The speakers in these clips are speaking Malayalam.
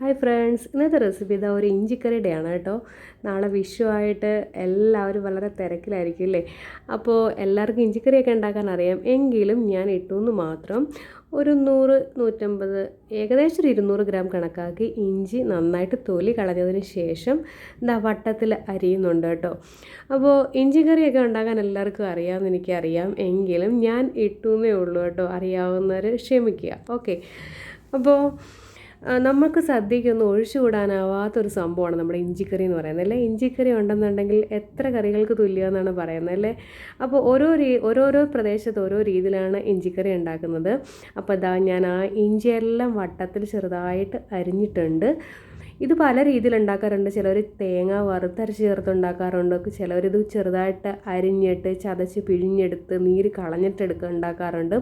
ഹായ് ഫ്രണ്ട്സ് ഇന്നത്തെ റെസിപ്പി ഇതാ ഒരു ഇഞ്ചിക്കറിയുടെ ആണ് കേട്ടോ. നാളെ വിഷു ആയിട്ട് എല്ലാവരും വളരെ തിരക്കിലായിരിക്കും അല്ലേ? അപ്പോൾ എല്ലാവർക്കും ഇഞ്ചിക്കറിയൊക്കെ ഉണ്ടാക്കാൻ അറിയാം. എങ്കിലും ഞാൻ ഇട്ടുന്ന് മാത്രം ഒരു നൂറ് നൂറ്റമ്പത് ഏകദേശം ഒരു ഇരുന്നൂറ് ഗ്രാം കണക്കാക്കി ഇഞ്ചി നന്നായിട്ട് തൊലി കളഞ്ഞതിന് ശേഷം എന്താ വട്ടത്തിൽ അരിയുന്നുണ്ട് കേട്ടോ. അപ്പോൾ ഇഞ്ചി കറിയൊക്കെ ഉണ്ടാക്കാൻ എല്ലാവർക്കും അറിയാമെന്ന് എനിക്കറിയാം. എങ്കിലും ഞാൻ ഇട്ടുന്നേ ഉള്ളൂ കേട്ടോ. അറിയാവുന്നവർ ക്ഷമിക്കുക. ഓക്കെ അപ്പോൾ നമുക്ക് സദ്യക്കൊന്നും ഒഴിച്ചുകൂടാനാവാത്തൊരു സംഭവമാണ് നമ്മുടെ ഇഞ്ചിക്കറി എന്ന് പറയുന്നത്. അല്ലേ? ഇഞ്ചിക്കറി ഉണ്ടെന്നുണ്ടെങ്കിൽ എത്ര കറികൾക്ക് തുല്യമെന്നാണ് പറയുന്നത് അല്ലേ? അപ്പോൾ ഓരോ രീ ഓരോരോ പ്രദേശത്ത് ഓരോ രീതിയിലാണ് ഇഞ്ചിക്കറി ഉണ്ടാക്കുന്നത്. അപ്പോൾ ഇതാ ഞാൻ ആ ഇഞ്ചിയെല്ലാം വട്ടത്തിൽ ചെറുതായിട്ട് അരിഞ്ഞിട്ടുണ്ട്. ഇത് പല രീതിയിൽ ഉണ്ടാക്കാറുണ്ട്. ചിലർ തേങ്ങ വറുത്തരച്ച് ചേർത്ത് ഉണ്ടാക്കാറുണ്ട്. ചിലവരിത് ചെറുതായിട്ട് അരിഞ്ഞിട്ട് ചതച്ച് പിഴിഞ്ഞെടുത്ത് നീര് കളഞ്ഞിട്ടെടുക്കുക ഉണ്ടാക്കാറുണ്ട്.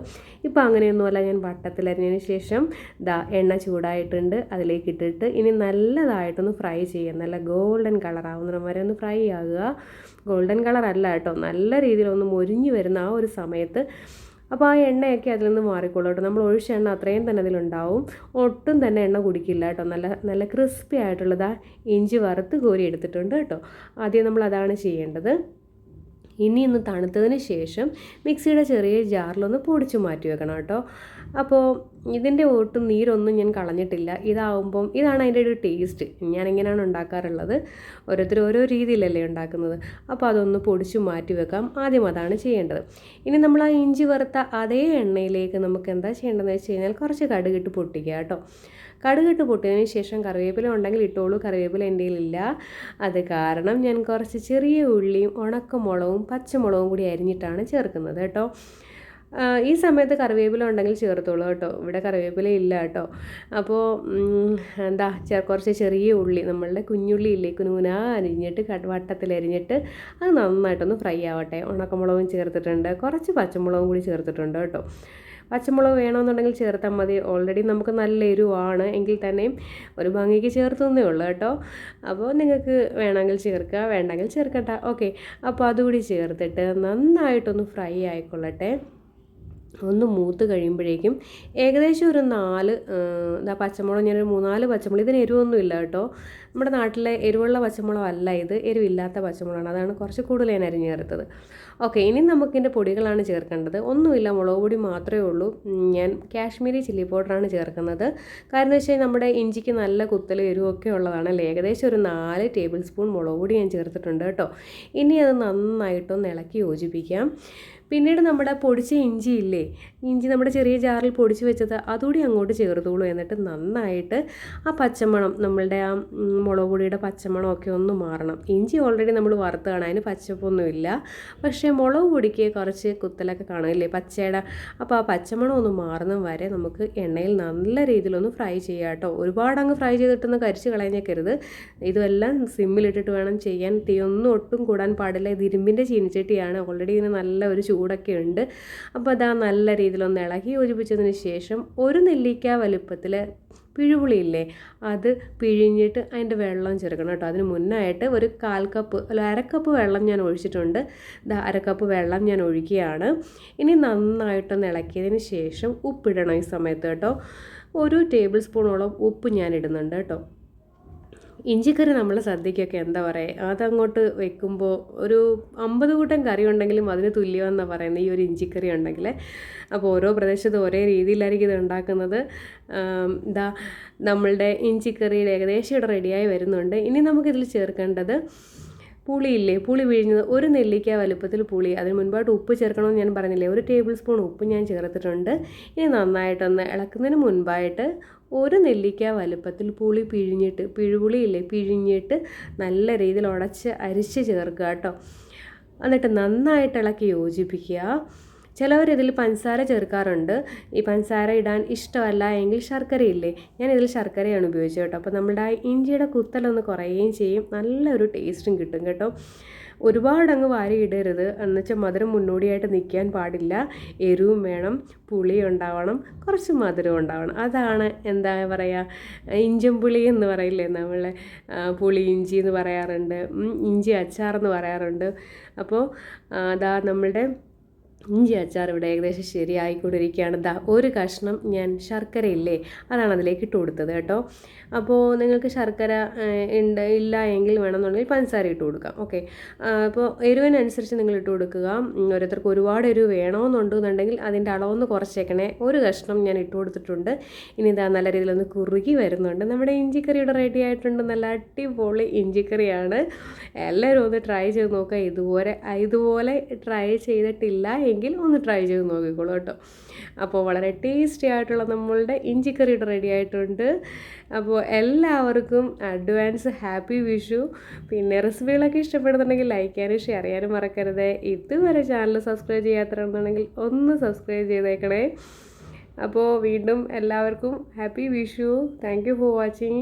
ഇപ്പോൾ അങ്ങനെയൊന്നുമല്ല ഞാൻ വട്ടത്തിലരിഞ്ഞതിന് ശേഷം ദാ എണ്ണ ചൂടായിട്ടുണ്ട്. അതിലേക്ക് ഇട്ടിട്ട് ഇനി നല്ലതായിട്ടൊന്ന് ഫ്രൈ ചെയ്യുക നല്ല ഗോൾഡൻ കളർ ആവുന്ന വരെ ഒന്ന് ഫ്രൈ ആകുക. ഗോൾഡൻ കളർ കേട്ടോ. നല്ല രീതിയിൽ ഒന്ന് മൊരിഞ്ഞ് വരുന്ന ആ ഒരു സമയത്ത് അപ്പോൾ ആ എണ്ണയൊക്കെ അതിൽ നിന്ന് മാറിക്കോളൂ കേട്ടോ. നമ്മൾ ഒഴിച്ച എണ്ണ അത്രയും തന്നെ അതിലുണ്ടാവും ഒട്ടും തന്നെ എണ്ണ കുടിക്കില്ല കേട്ടോ. നല്ല നല്ല ക്രിസ്പി ആയിട്ടുള്ളതാ ഇഞ്ചി വറുത്ത് കോരി എടുത്തിട്ടുണ്ട് കേട്ടോ. ആദ്യം നമ്മൾ അതാണ് ചെയ്യേണ്ടത്. ഇനി ഒന്ന് തണുത്തതിന് ശേഷം മിക്സിയുടെ ചെറിയ ജാറിലൊന്ന് പൊടിച്ച് മാറ്റി വെക്കണം കേട്ടോ. അപ്പോൾ ഇതിന്റെ ഒട്ടും നീരൊന്നും ഞാൻ കളഞ്ഞിട്ടില്ല. ഇതാവുമ്പം ഇതാണ് അതിന്റെ ഒരു ടേസ്റ്റ്. ഞാൻ എങ്ങനെയാണ് ഉണ്ടാക്കാറുള്ളത്. ഓരോരുത്തർ ഓരോ രീതിയിലല്ലേ ഉണ്ടാക്കുന്നത്. അപ്പോൾ അതൊന്ന് പൊടിച്ച് മാറ്റി വെക്കാം. ആദ്യം അതാണ് ചെയ്യേണ്ടത്. ഇനി നമ്മൾ ആ ഇഞ്ചി വറുത്ത അതേ എണ്ണയിലേക്ക് നമുക്ക് എന്താ ചെയ്യേണ്ടതെന്ന് വെച്ച് കഴിഞ്ഞാൽ കുറച്ച് കടുകിട്ട് പൊട്ടിക്കുക കേട്ടോ. കടുകിട്ട് പൊട്ടിയതിന് ശേഷം കറിവേപ്പില ഉണ്ടെങ്കിൽ ഇട്ടോളൂ. കറിവേപ്പില എന്റെ ഇല്ല അത് കാരണം ഞാൻ കുറച്ച് ചെറിയ ഉള്ളിയും ഉണക്കമുളകും പച്ചമുളകും കൂടി അരിഞ്ഞിട്ടാണ് ചേർക്കുന്നത് കേട്ടോ. ഈ സമയത്ത് കറിവേപ്പില ഉണ്ടെങ്കിൽ ചേർത്തോളൂ കേട്ടോ. ഇവിടെ കറിവേപ്പില ഇല്ല കേട്ടോ. അപ്പോൾ എന്താ കുറച്ച് ചെറിയ ഉള്ളി നമ്മളുടെ കുഞ്ഞുള്ളി ഇല്ലേ കുനുകുനാ അരിഞ്ഞിട്ട് വട്ടത്തിൽ അരിഞ്ഞിട്ട് അത് നന്നായിട്ടൊന്ന് ഫ്രൈ ആവട്ടെ. ഉണക്കമുളകും ചേർത്തിട്ടുണ്ട്. കുറച്ച് പച്ചമുളകും കൂടി ചേർത്തിട്ടുണ്ട് കേട്ടോ. പച്ചമുളക് വേണമെന്നുണ്ടെങ്കിൽ ചേർത്താൽ മതി. ഓൾറെഡി നമുക്ക് നല്ല എരിവാണ്. എങ്കിൽ തന്നെയും ഒരു ഭംഗിക്ക് ചേർത്തുന്നേ ഉള്ളൂ കേട്ടോ. അപ്പോൾ നിങ്ങൾക്ക് വേണമെങ്കിൽ ചേർക്കുക വേണ്ടെങ്കിൽ ചേർക്കട്ട ഓക്കെ അപ്പോൾ അതുകൂടി ചേർത്തിട്ട് നന്നായിട്ടൊന്ന് ഫ്രൈ ആയിക്കൊള്ളട്ടെ. ഒന്ന് മൂത്ത് കഴിയുമ്പോഴേക്കും ഏകദേശം ഒരു നാല് ഇതാ പച്ചമുളക് ഞാനൊരു മൂന്നാൽ പച്ചമുളക് ഇതിന് എരിവൊന്നും ഇല്ല കേട്ടോ. നമ്മുടെ നാട്ടിലെ എരിവുള്ള പച്ചമുളകല്ല ഇത് എരിവില്ലാത്ത പച്ചമുളകാണ്. അതാണ് കുറച്ച് കൂടുതൽ ഞാൻ അരിഞ്ഞ് ഓക്കെ ഇനി നമുക്കിതിന്റെ പൊടികളാണ് ചേർക്കേണ്ടത്. ഒന്നുമില്ല മുളക് പൊടി മാത്രമേ ഉള്ളൂ. ഞാൻ കാശ്മീരി ചില്ലി പൗഡറാണ് ചേർക്കുന്നത്. കാരണം എന്ന് വെച്ചാൽ നമ്മുടെ ഇഞ്ചിക്ക് നല്ല കുത്തലും എരിവൊക്കെ ഉള്ളതാണ് ഏകദേശം ഒരു നാല് ടേബിൾ സ്പൂൺ മുളക് പൊടി ഞാൻ ചേർത്തിട്ടുണ്ട് കേട്ടോ. ഇനി അത് നന്നായിട്ടൊന്ന് ഇളക്കി യോജിപ്പിക്കാം. പിന്നീട് നമ്മുടെ പൊടിച്ച ഇഞ്ചി ഇല്ലേ? ഇഞ്ചി നമ്മുടെ ചെറിയ ജാറിൽ പൊടിച്ച് വെച്ചത് അതുകൂടി അങ്ങോട്ട് ചേർത്തോളൂ. എന്നിട്ട് നന്നായിട്ട് ആ പച്ചമണം നമ്മളുടെ ആ മുളക് പൊടിയുടെ പച്ചമണം ഒക്കെ ഒന്ന് മാറണം. ഇഞ്ചി ഓൾറെഡി നമ്മൾ വറുത്താണ് അതിന് പച്ചപ്പൊന്നുമില്ല. പക്ഷേ മുളക് പൊടിക്ക് കുറച്ച് കുത്തലൊക്കെ കാണില്ലേ പച്ചയുടെ അപ്പോൾ ആ പച്ചമണം ഒന്ന് മാറുന്ന വരെ നമുക്ക് എണ്ണയിൽ നല്ല രീതിയിലൊന്ന് ഫ്രൈ ചെയ്യാം കേട്ടോ. ഒരുപാട് അങ്ങ് ഫ്രൈ ചെയ്തിട്ടൊന്ന് കരിച്ച് കളയഞ്ഞേക്കരുത് ഇതെല്ലാം സിമ്മിലിട്ടിട്ട് വേണം ചെയ്യാൻ. തീ ഒന്നും ഒട്ടും കൂടാൻ പാടില്ല. ഇത് ഇരുമ്പിന്റെ ചീനിച്ചട്ടിയാണ്. ഓൾറെഡി ഇതിന് നല്ല ഒരു ചൂടൊക്കെ ഉണ്ട്. അപ്പോൾ അതാ നല്ല രീതിയിലൊന്ന് ഇളകി യോജിപ്പിച്ചതിന് ശേഷം ഒരു നെല്ലിക്ക വലുപ്പത്തിൽ പിഴുപുളിയില്ലേ? അത് പിഴിഞ്ഞിട്ട് അതിന്റെ വെള്ളം ചേർക്കണം കേട്ടോ. അതിന് മുന്നായിട്ട് ഒരു കാൽ കപ്പ് അല്ല അരക്കപ്പ് വെള്ളം ഞാൻ ഒഴിച്ചിട്ടുണ്ട്. അരക്കപ്പ് വെള്ളം ഞാൻ ഒഴിക്കുകയാണ്. ഇനി നന്നായിട്ടൊന്ന് ഇളക്കിയതിന് ശേഷം ഉപ്പിടണം ഈ സമയത്ത് കേട്ടോ. ഒരു ടേബിൾ സ്പൂണോളം ഉപ്പ് ഞാൻ ഇടുന്നുണ്ട് കേട്ടോ. ഇഞ്ചിക്കറി നമ്മൾ സദ്യക്കൊക്കെ എന്താ പറയുക അതങ്ങോട്ട് വെക്കുമ്പോൾ ഒരു അമ്പത് കൂട്ടം കറി ഉണ്ടെങ്കിലും അതിന് തുല്യമെന്നാണ് പറയുന്നത് ഈ ഒരു ഇഞ്ചിക്കറി ഉണ്ടെങ്കിൽ അപ്പോൾ ഓരോ പ്രദേശത്ത് ഒരേ രീതിയിലായിരിക്കും ഇത് ഉണ്ടാക്കുന്നത്. എന്താ നമ്മളുടെ ഇഞ്ചിക്കറിയുടെ ഏകദേശം ഇവിടെ റെഡിയായി വരുന്നുണ്ട്. ഇനി നമുക്കിതിൽ ചേർക്കേണ്ടത് പുളിയില്ലേ? പുളി പിഴിഞ്ഞത് ഒരു നെല്ലിക്ക വലുപ്പത്തിൽ പുളി അതിന് മുൻപായിട്ട് ഉപ്പ് ചേർക്കണമെന്ന് ഞാൻ പറഞ്ഞില്ലേ? ഒരു ടേബിൾ സ്പൂൺ ഉപ്പ് ഞാൻ ചേർത്തിട്ടുണ്ട്. ഇനി നന്നായിട്ടൊന്ന് ഇളക്കുന്നതിന് മുൻപായിട്ട് ഒരു നെല്ലിക്ക വലുപ്പത്തിൽ പുളി പിഴിഞ്ഞിട്ട് പിഴുപുളിയില്ലേ? പിഴിഞ്ഞിട്ട് നല്ല രീതിയിൽ ഉടച്ച് അരിച്ച് ചേർക്കുക കേട്ടോ. എന്നിട്ട് നന്നായിട്ട് ഇളക്കി യോജിപ്പിക്കുക. ചിലവരിതിൽ പഞ്ചസാര ചേർക്കാറുണ്ട്. ഈ പഞ്ചസാര ഇടാൻ ഇഷ്ടമല്ല എങ്കിൽ ശർക്കരയില്ലേ ഞാൻ ഇതിൽ ശർക്കരയാണ് ഉപയോഗിച്ചത് കേട്ടോ. അപ്പോൾ നമ്മുടെ ആ ഇഞ്ചിയുടെ കുത്തലൊന്ന് കുറയുകയും ചെയ്യും. നല്ലൊരു ടേസ്റ്റും കിട്ടും കേട്ടോ. ഒരുപാട് അങ്ങ് വാരി ഇടരുത്. എന്നുവെച്ചാൽ മധുരം മുന്നോടിയായിട്ട് നിൽക്കാൻ പാടില്ല. എരിവും വേണം പുളി ഉണ്ടാവണം കുറച്ച് മധുരം ഉണ്ടാവണം. അതാണ് എന്താ പറയുക ഇഞ്ചും പുളി എന്ന് പറയില്ലേ നമ്മൾ പുളി ഇഞ്ചി എന്ന് പറയാറുണ്ട്. ഇഞ്ചി അച്ചാർ എന്ന് പറയാറുണ്ട്. അപ്പോൾ അതാ നമ്മളുടെ ഇഞ്ചി അച്ചാർ ഇവിടെ ഏകദേശം ശരിയായിക്കൊണ്ടിരിക്കുകയാണ്. ദാ ഒരു കഷ്ണം ഞാൻ ശർക്കര ഇല്ലേ അതാണ് അതിലേക്ക് ഇട്ട് കൊടുത്തത് കേട്ടോ. അപ്പോൾ നിങ്ങൾക്ക് ശർക്കര ഉണ്ട് ഇല്ല എങ്കിൽ വേണമെന്നുണ്ടെങ്കിൽ പഞ്ചസാര ഇട്ട് കൊടുക്കാം. ഓക്കെ. അപ്പോൾ എരിവിനനുസരിച്ച് നിങ്ങൾ ഇട്ട് കൊടുക്കുക. ഓരോരുത്തർക്ക് ഒരുപാട് എരിവ് വേണമെന്നുണ്ടെന്നുണ്ടെങ്കിൽ അതിന്റെ അളവൊന്ന് കുറച്ചേക്കണേ. ഒരു കഷ്ണം ഞാൻ ഇട്ട് കൊടുത്തിട്ടുണ്ട്. ഇനി ഇതാ നല്ല രീതിയിലൊന്ന് കുറുകി വരുന്നുണ്ട്. നമ്മുടെ ഇഞ്ചിക്കറിയുടെ റെഡി ആയിട്ടുണ്ട്. നല്ല അടിപൊളി ഇഞ്ചിക്കറിയാണ്. എല്ലാവരും ഒന്ന് ട്രൈ ചെയ്ത് നോക്കുക. ഇതുപോലെ ഇതുപോലെ ട്രൈ ചെയ്തിട്ടില്ല. എങ്കിൽ ഒന്ന് ട്രൈ ചെയ്ത് നോക്കിക്കോളൂ കേട്ടോ. അപ്പോൾ വളരെ ടേസ്റ്റി ആയിട്ടുള്ള നമ്മളുടെ ഇഞ്ചിക്കറി റെഡി ആയിട്ടുണ്ട്. അപ്പോൾ എല്ലാവർക്കും അഡ്വാൻസ് ഹാപ്പി വിഷു പിന്നെ റെസിപ്പികളൊക്കെ ഇഷ്ടപ്പെടുന്നുണ്ടെങ്കിൽ ലൈക്ക് ചെയ്യാനും ഷെയർ ചെയ്യാനും മറക്കരുത്. ഇതുവരെ ചാനൽ സബ്സ്ക്രൈബ് ചെയ്യാത്തതുണ്ടെങ്കിൽ ഒന്ന് സബ്സ്ക്രൈബ് ചെയ്തേക്കണേ. അപ്പോൾ വീണ്ടും എല്ലാവർക്കും happy Vishu thank you for watching